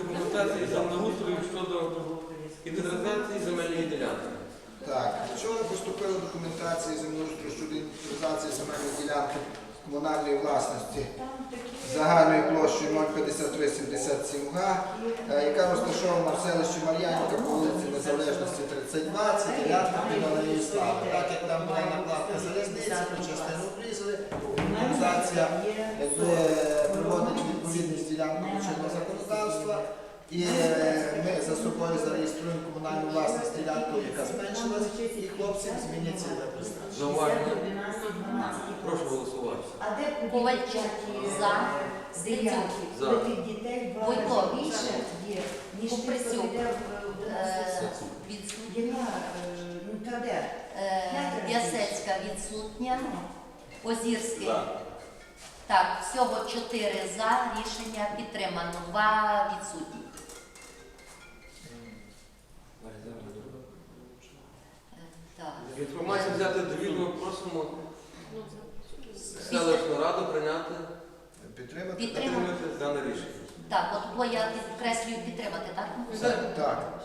документації землеустрою щодо інвентаризації земельної ділянки. Так, вчора поступила документація землеустрою щодо інвентаризації земельної ділянки комунальної власності загальною площею 05377 га, е, яка розташована в селищі Мар'янівка по вулиці Незалежності 32, це ділянка Івана Слави. Так як там була накладка залізниці, ту частину обрізали, організація якби І е, ми за собою зареєструємо комунальну власність ділянку, яка зменшилась, і хлопцям змінять ціле призначення. Зауваження. Прошу голосувати. А де Ковальчук за. Зеянки. За. Дітей два більше є, ніж тих, хто йде в Е, 11 Відсутня. Єна, е, ну та де? Е, Ясецька відсутня. Озірський. За. Так, всього чотири за. Рішення підтримано. Два відсутні. Інформацію взяти довільно просимо селищну раду прийняти Підтримати? Підтримати. підтримати дане рішення. Так, от бо я підкреслюю підтримати, так? Так.